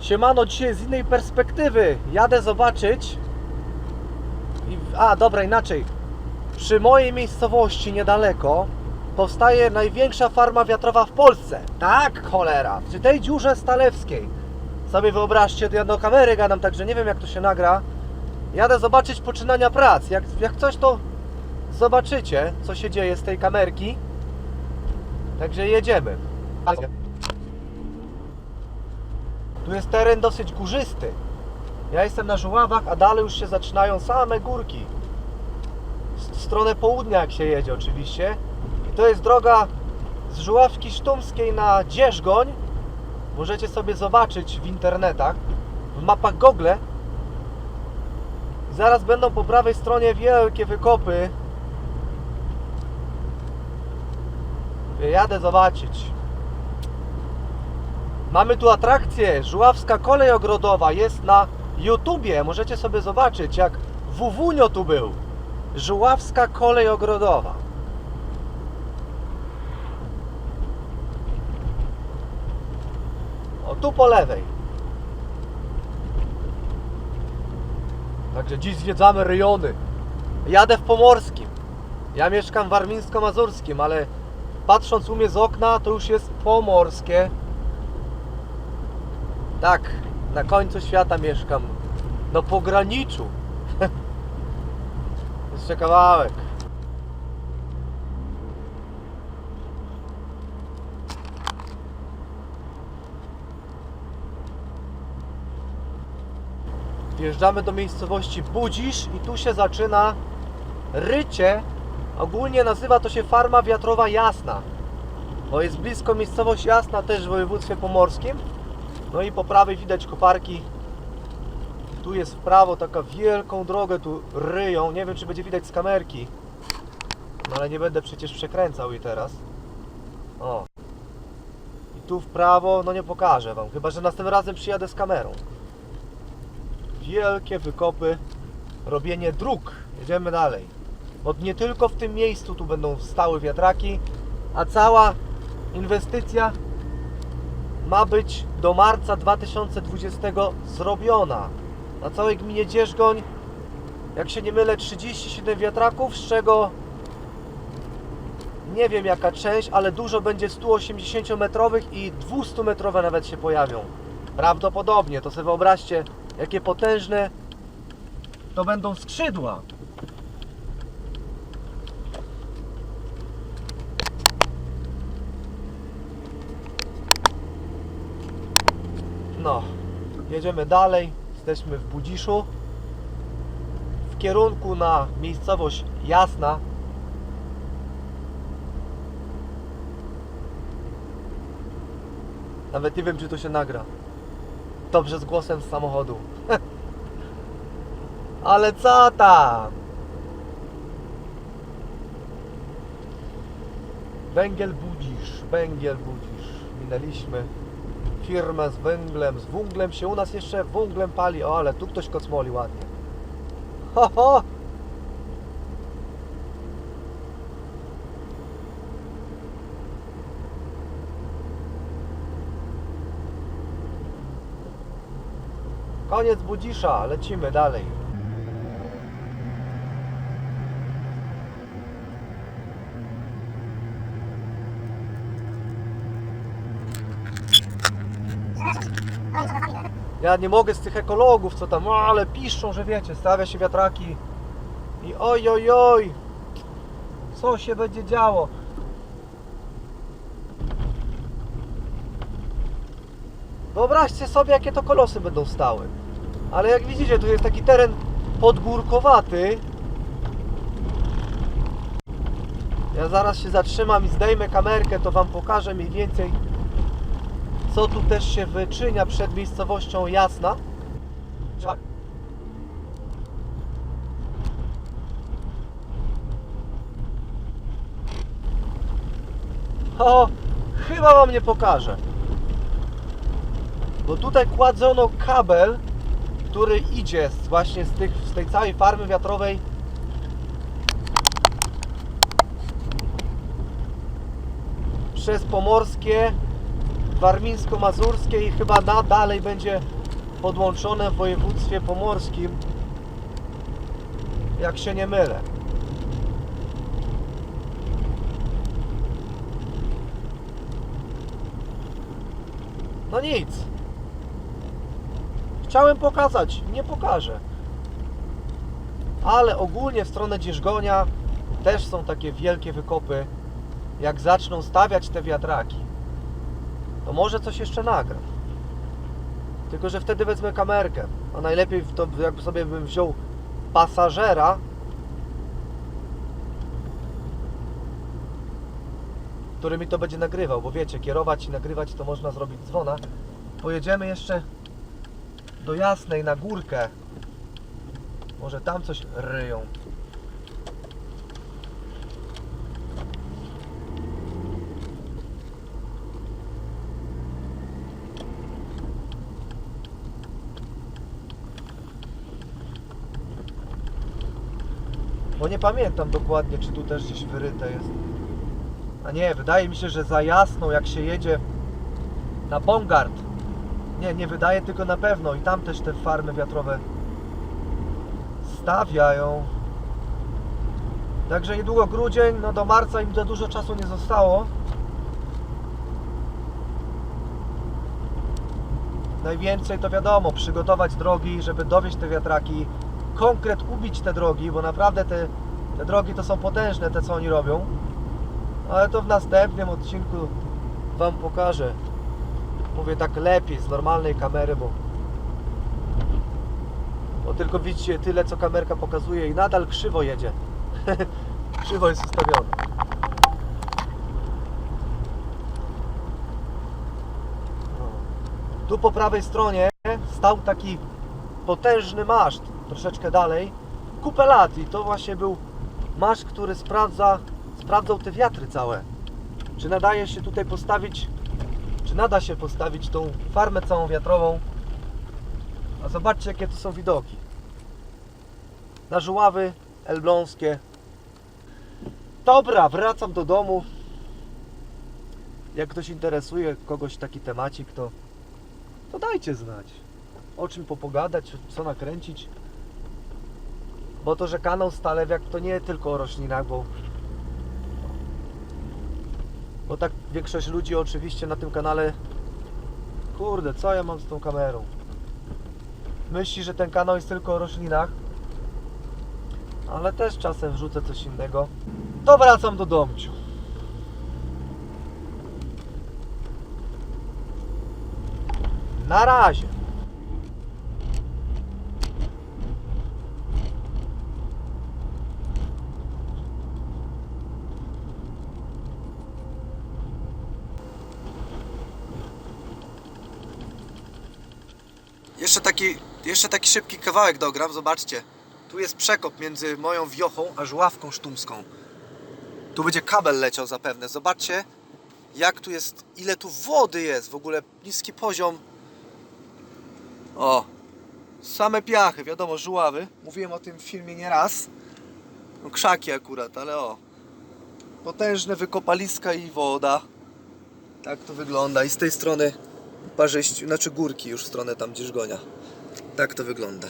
Siemano, dzisiaj z innej perspektywy. Jadę zobaczyć. I, a, dobra, inaczej. Przy mojej miejscowości niedaleko powstaje największa farma wiatrowa w Polsce. Tak, cholera. Przy tej dziurze stalewskiej. Sobie wyobraźcie, ja do kamery gadam, także nie wiem jak to się nagra. Jadę zobaczyć poczynania prac. Jak, jak coś to zobaczycie, co się dzieje z tej kamerki. Także jedziemy. Tu jest teren dosyć górzysty. Ja jestem na Żuławach, a dalej już się zaczynają same górki. W stronę południa, jak się jedzie, oczywiście. I to jest droga z Żuławki Sztumskiej na Dzierzgoń. Możecie sobie zobaczyć w internetach, w mapach Google. Zaraz będą po prawej stronie wielkie wykopy. Jadę zobaczyć. Mamy tu atrakcję. Żuławska kolej ogrodowa jest na YouTubie. Możecie sobie zobaczyć, jak Wuwunio tu był. Żuławska kolej ogrodowa. O, tu po lewej. Także dziś zwiedzamy rejony. Jadę w Pomorskim. Ja mieszkam w Warmińsko-Mazurskim, ale patrząc u mnie z okna, to już jest Pomorskie. Tak, na końcu świata mieszkam. No pograniczu. Jeszcze kawałek. Wjeżdżamy do miejscowości Budzisz i tu się zaczyna rycie. Ogólnie nazywa to się farma wiatrowa Jasna. Bo jest blisko miejscowość Jasna też w województwie pomorskim. No i po prawej widać koparki. Tu jest w prawo taka wielką drogę tu ryją. Nie wiem czy będzie widać z kamerki. No ale nie będę przecież przekręcał jej teraz. O. I tu w prawo, no nie pokażę wam. Chyba, że następnym razem przyjadę z kamerą. Wielkie wykopy. Robienie dróg. Jedziemy dalej. Bo nie tylko w tym miejscu tu będą stały wiatraki, a cała inwestycja ma być do marca 2020 zrobiona. Na całej gminie Dzierzgoń, jak się nie mylę, 37 wiatraków, z czego nie wiem jaka część, ale dużo będzie 180 metrowych i 200 metrowe nawet się pojawią. Prawdopodobnie, to sobie wyobraźcie, jakie potężne to będą skrzydła. No, jedziemy dalej. Jesteśmy w Budziszu. W kierunku na miejscowość Jasna. Nawet nie wiem, czy to się nagra. Dobrze z głosem z samochodu. Ale co tam? Węgiel Budzisz, Węgiel Budzisz. Minęliśmy firmę z węglem, z węglem się u nas jeszcze węglem pali. O, ale tu ktoś kocmoli ładnie. Ho, ho! Koniec Budzisza, lecimy dalej. Ja nie mogę z tych ekologów, co tam, ale piszczą, że wiecie, stawia się wiatraki i oj, oj, oj, co się będzie działo? Wyobraźcie sobie, jakie to kolosy będą stały. Ale jak widzicie, tu jest taki teren podgórkowaty. Ja zaraz się zatrzymam i zdejmę kamerkę, to Wam pokażę mniej więcej co tu też się wyczynia przed miejscowością Jasna. O, chyba Wam nie pokażę. Bo tutaj kładzono kabel, który idzie z, właśnie z, tych, z tej całej farmy wiatrowej przez Pomorskie warmińsko-mazurskie i chyba na dalej będzie podłączone w województwie pomorskim. Jak się nie mylę. No nic. Chciałem pokazać, nie pokażę. Ale ogólnie w stronę Dzierżgonia też są takie wielkie wykopy. Jak zaczną stawiać te wiatraki, to może coś jeszcze nagram. Tylko, że wtedy wezmę kamerkę. A najlepiej to jakby sobie bym wziął pasażera, który mi to będzie nagrywał, bo wiecie, kierować i nagrywać to można zrobić dzwona. Pojedziemy jeszcze do Jasnej na górkę. Może tam coś ryją. Bo nie pamiętam dokładnie, czy tu też gdzieś wyryte jest. A nie, wydaje mi się, że za jasną, jak się jedzie na Bongard. Nie, nie wydaje, tylko na pewno. I tam też te farmy wiatrowe stawiają. Także niedługo grudzień, no do marca im za dużo czasu nie zostało. Najwięcej to wiadomo, przygotować drogi, żeby dowieść te wiatraki, konkret ubić te drogi, bo naprawdę te, te drogi to są potężne, te co oni robią. Ale to w następnym odcinku Wam pokażę. Mówię tak lepiej z normalnej kamery, bo bo tylko widzicie tyle co kamerka pokazuje i nadal krzywo jedzie. krzywo jest ustawione. No. Tu po prawej stronie stał taki potężny maszt, troszeczkę dalej, kupę lat i to właśnie był maszt, który sprawdza, sprawdzał te wiatry całe. Czy nadaje się tutaj postawić, czy nada się postawić tą farmę całą wiatrową. A zobaczcie jakie tu są widoki. Na żuławy elbląskie. Dobra, wracam do domu. Jak ktoś interesuje kogoś taki temacik, to, to dajcie znać. O czym popogadać, co nakręcić. Bo to, że kanał Stalewiak to nie tylko o roślinach, bo bo tak większość ludzi oczywiście na tym kanale Kurde, co ja mam z tą kamerą? Myśli, że ten kanał jest tylko o roślinach Ale też czasem wrzucę coś innego. To wracam do domciu. Na razie Jeszcze taki, jeszcze taki szybki kawałek dogram, zobaczcie. Tu jest przekop między moją wiochą a żławką sztumską. Tu będzie kabel leciał zapewne. Zobaczcie, jak tu jest, ile tu wody jest, w ogóle niski poziom. O, same piachy, wiadomo, żuławy. Mówiłem o tym w filmie nieraz. No krzaki akurat, ale o. Potężne wykopaliska i woda. Tak to wygląda. I z tej strony parzyści, znaczy górki już w stronę tam gdzie Żgonia. Tak to wygląda.